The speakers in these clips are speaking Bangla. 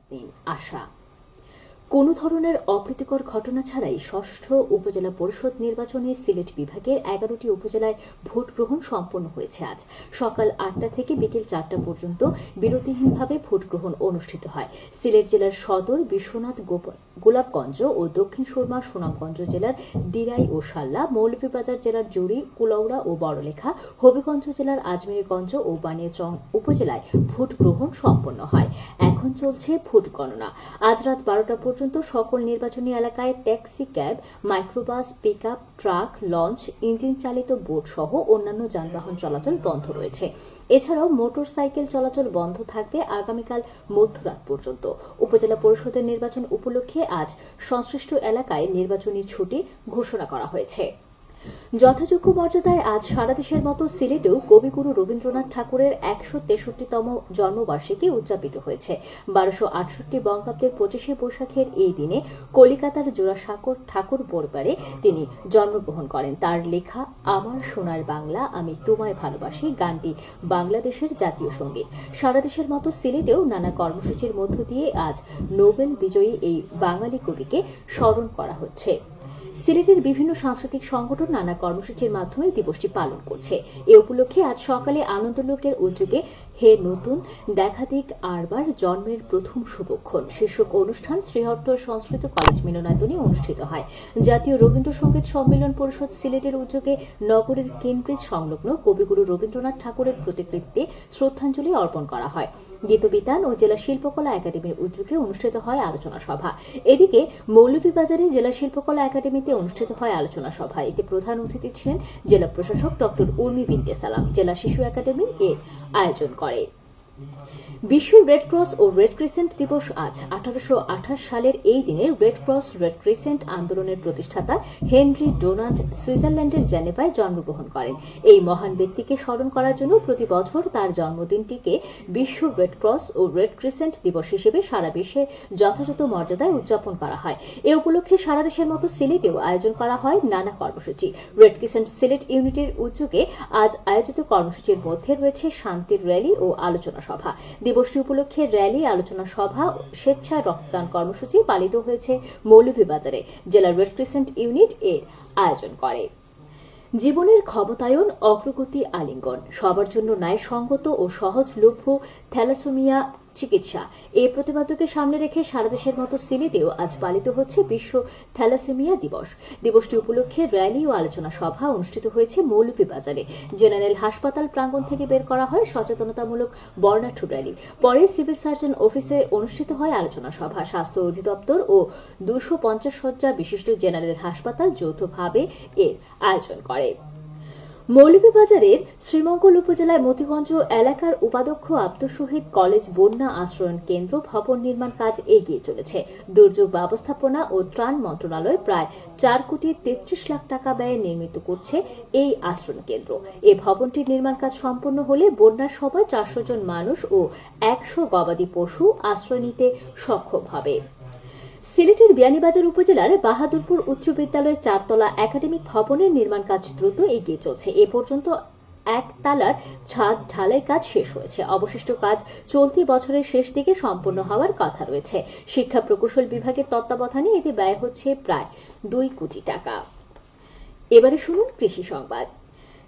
নাজনীন আশা। কোনো ধরনের অপ্রীতিকর ঘটনা ছাড়াই ষষ্ঠ উপজেলা পরিষদ নির্বাচনে সিলেট বিভাগের এগারোটি উপজেলায় ভোট গ্রহণ সম্পন্ন হয়েছে আজ। সকাল আটটা থেকে বিকেল চারটা পর্যন্ত বিরতিহীনভাবে ভোট গ্রহণ অনুষ্ঠিত হয়। সিলেট জেলার সদর বিশ্বনাথ গোপ- গোলাপগঞ্জ ও দক্ষিণ সুরমা সুনামগঞ্জ জেলার দিরাই ও সাল্লা, মৌলভীবাজার জেলার জুড়ি, কুলাউড়া ও বড়লেখা, হবিগঞ্জ জেলার আজমেরগঞ্জ ও বানিয়াচং উপজেলায় ভোট গ্রহণ সম্পন্ন হয়। এখন চলছে ভোট গণনা। আজ রাত বারোটা পর্যন্ত সকল নির্বাচনী এলাকায় taxi cab, microbus pick up truck, launch, engine চালিত বোট সহ অন্যান্য যানবাহন চলাচল বন্ধ রয়েছে। এছাড়াও মোটর সাইকেল চলাচল বন্ধ থাকবে আগামীকাল মধ্যরাত পর্যন্ত। উপজেলা পরিষদের নির্বাচন উপলক্ষে আজ সংশ্লিষ্ট এলাকায় নির্বাচনী ছুটি ঘোষণা করা হয়েছে। যথাযোগ্য মর্যাদায় আজ সারা দেশের মতো সিলেটেও কবিগুরু রবীন্দ্রনাথ ঠাকুরের একশো তেষট্টিতম জন্মবার্ষিকী উদযাপিত হয়েছে। বারোশো আটষট্টি বঙ্গাব্দের পঁচিশে বৈশাখের এই দিনে কলিকাতার জোড়াসাঁকর ঠাকুর পরিবারে তিনি জন্মগ্রহণ করেন। তার লেখা আমার সোনার বাংলা, আমি তোমায় ভালোবাসি গানটি বাংলাদেশের জাতীয় সংগীত। সারা দেশের মতো সিলেটেও নানা কর্মসূচির মধ্য দিয়ে আজ নোবেল বিজয়ী এই বাঙালি কবিকে স্মরণ করা হচ্ছে। সিলেটের বিভিন্ন সাংস্কৃতিক সংগঠন নানা কর্মসূচির মাধ্যমে দিবসটি পালন করছে। এ উপলক্ষে আজ সকালে আনন্দলোকের উদ্যোগে হে নতুন, দেখাদিক আরবার জন্মের প্রথম শুভক্ষণ। শীর্ষক অনুষ্ঠান শ্রীহট্ট সংস্কৃত কলেজ মিলনায়তনে অনুষ্ঠিত হয়। জাতীয় রবীন্দ্রসঙ্গীত সম্মেলন পরিষদ সিলেটের উদ্যোগে নগরের কেনব্রিজ সংলগ্ন কবিগুরু রবীন্দ্রনাথ ঠাকুরের প্রতিকৃতিতে শ্রদ্ধাঞ্জলি অর্পণ করা হয়। গীতবিতান ও জেলা শিল্পকলা একাডেমির উদ্যোগে অনুষ্ঠিত হয় আলোচনা সভা। এদিকে মৌলভীবাজারে জেলা শিল্পকলা একাডেমিতে অনুষ্ঠিত হয় আলোচনা সভা এতে প্রধান অতিথি ছিলেন জেলা প্রশাসক ডক্টর উর্মি বিনতে সালাম। জেলা শিশু একাডেমি এর আয়োজন করে। বিশ্ব রেড ক্রস ও রেড ক্রিসেন্ট দিবস আজ আঠারোশো আঠাশ সালের এই দিনে রেড ক্রস, রেড ক্রিসেন্ট আন্দোলনের প্রতিষ্ঠাতা হেনরি ডোনাল্ড সুইজারল্যান্ডের জেনেভায় জন্মগ্রহণ করেন। এই মহান ব্যক্তিকে স্মরণ করার জন্য প্রতি বছর তার জন্মদিনটিকে বিশ্ব রেড ক্রস ও রেড ক্রিসেন্ট দিবস হিসেবে সারা বিশ্বে যথাযথ মর্যাদায় উদযাপন করা হয়। এ উপলক্ষে সারা দেশের মতো সিলেটেও আয়োজন করা হয় নানা কর্মসূচি। রেড ক্রিসেন্ট সিলেট ইউনিটের উদ্যোগে আজ আয়োজিত কর্মসূচির মধ্যে রয়েছে শান্তির র্যালি ও আলোচনা সভা। দিবসটি উপলক্ষে র্যালি, আলোচনা সভা স্বেচ্ছা রক্তদান কর্মসূচি পালিত হয়েছে মৌলভীবাজারে। জেলা রেড ক্রিসেন্ট ইউনিট এর আয়োজন করে। জীবনের ক্ষমতায়ন, অগ্রগতি, আলিঙ্গন, সবার জন্য ন্যায়সঙ্গত ও সহজলভ্য থ্যালাসোমিয়া চিকিৎসা। এই প্রতিপাদ্যকে সামনে রেখে সারা দেশের মতো সিলেটেও আজ পালিত হচ্ছে বিশ্ব থ্যালাসেমিয়া দিবস। দিবসটি উপলক্ষে র্যালি ও আলোচনা সভা অনুষ্ঠিত হয়েছে মৌলভীবাজারে জেনারেল হাসপাতাল প্রাঙ্গণ থেকে বের করা হয় সচেতনতামূলক বর্ণাঢ্য র্যালি। পরে সিভিল সার্জন অফিসে অনুষ্ঠিত হয় আলোচনা সভা। স্বাস্থ্য অধিদপ্তর ও দুশো পঞ্চাশ শয্যা বিশিষ্ট জেনারেল হাসপাতাল যৌথভাবে এর আয়োজন করে। মৌলভীবাজারের শ্রীমঙ্গল উপজেলায় মতিগঞ্জ এলাকার উপাধ্যক্ষ আব্দুল শহীদ কলেজ বন্যা আশ্রয়ণ কেন্দ্র ভবন নির্মাণ কাজ এগিয়ে চলেছে। দুর্যোগ ব্যবস্থাপনা ও ত্রাণ মন্ত্রণালয় প্রায় চার কোটি তেত্রিশ লাখ টাকা ব্যয়ে নির্মিত করছে এই আশ্রয়ণ কেন্দ্র। এই ভবনটির নির্মাণ কাজ সম্পন্ন হলে বন্যার সময় চারশো জন মানুষ ও একশো গবাদি পশু আশ্রয় নিতে সক্ষম হবে। সিলেটের বিয়ানীবাজার উপজেলার বাহাদুরপুর উচ্চ বিদ্যালয়ের চারতলা একাডেমিক ভবনের নির্মাণ কাজ দ্রুত এগিয়ে চলছে। এ পর্যন্ত এক তালার ছাদ ঢালাই কাজ শেষ হয়েছে। অবশিষ্ট কাজ চলতি বছরের শেষ দিকে সম্পন্ন হওয়ার কথা রয়েছে। শিক্ষা প্রকৌশল বিভাগের তত্ত্বাবধানে এতে ব্যয় হচ্ছে প্রায় দুই কোটি টাকা। এবারে শুনুন কৃষি সংবাদ।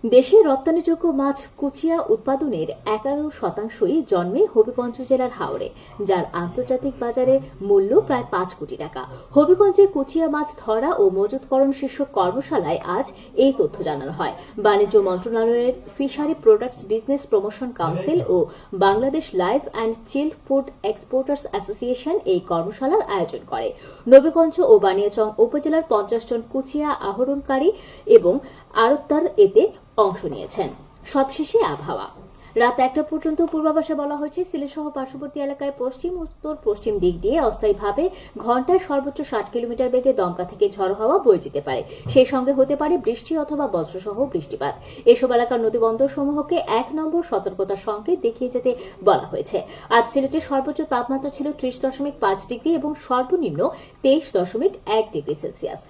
দেশে রপ্তানিযোগ্য মাছ কুচিয়া উৎপাদনের এগারো শতাংশই জন্মে হবিগঞ্জ জেলার হাওড়ে যার আন্তর্জাতিক বাজারে মূল্য প্রায় পাঁচ কোটি টাকা। হবিগঞ্জে কুচিয়া মাছ ধরা ও মজুতকরণ শীর্ষক কর্মশালায় আজ এই তথ্য জানানো হয়। বাণিজ্য মন্ত্রণালয়ের fishery products business promotion council O Bangladesh live and chilled food exporters association এই কর্মশালার আয়োজন করে। নবীগঞ্জ ও বানিয়াচং উপজেলার পঞ্চাশ জন কুচিয়া আহরণকারী এবং আড়তদার এতে অংশ নিয়েছেন। সবশেষে আবহাওয়া। রাত একটা পর্যন্ত পূর্বাভাসে বলা হয়েছে সিলেট সহ পার্শ্ববর্তী এলাকায় পশ্চিম, উত্তর, পশ্চিম দিক দিয়ে অস্থায়ীভাবে ঘন্টায় সর্বোচ্চ ষাট কিলোমিটার বেগে দমকা থেকে ঝড় হাওয়া বয়ে যেতে পারে। সেই সঙ্গে হতে পারে বৃষ্টি অথবা বজ্রসহ বৃষ্টিপাত। এসব এলাকার নদীবন্দর সমূহকে এক নম্বর সতর্কতার সঙ্গে দেখিয়ে যেতে বলা হয়েছে। আজ সিলেটের সর্বোচ্চ তাপমাত্রা ছিল ত্রিশ দশমিক পাঁচ ডিগ্রি এবং সর্বনিম্ন তেইশ দশমিক এক ডিগ্রি সেলসিয়াস।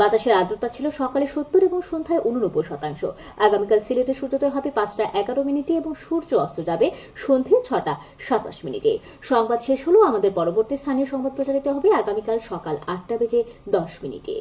বাতাসের আর্দ্রতা ছিল সকালে সত্তর এবং সন্ধ্যায় উননব্বই শতাংশ। আগামীকাল সিলেটে সূর্যোদয় হবে পাঁচটা এগারো মিনিটে এবং সূর্য অস্ত যাবে সন্ধে ছটা সাতাশ মিনিটে। সংবাদ শেষ হলো আমাদের পরবর্তী স্থানীয় সংবাদ প্রচারিত হবে আগামীকাল সকাল আটটা বেজে দশ মিনিটে।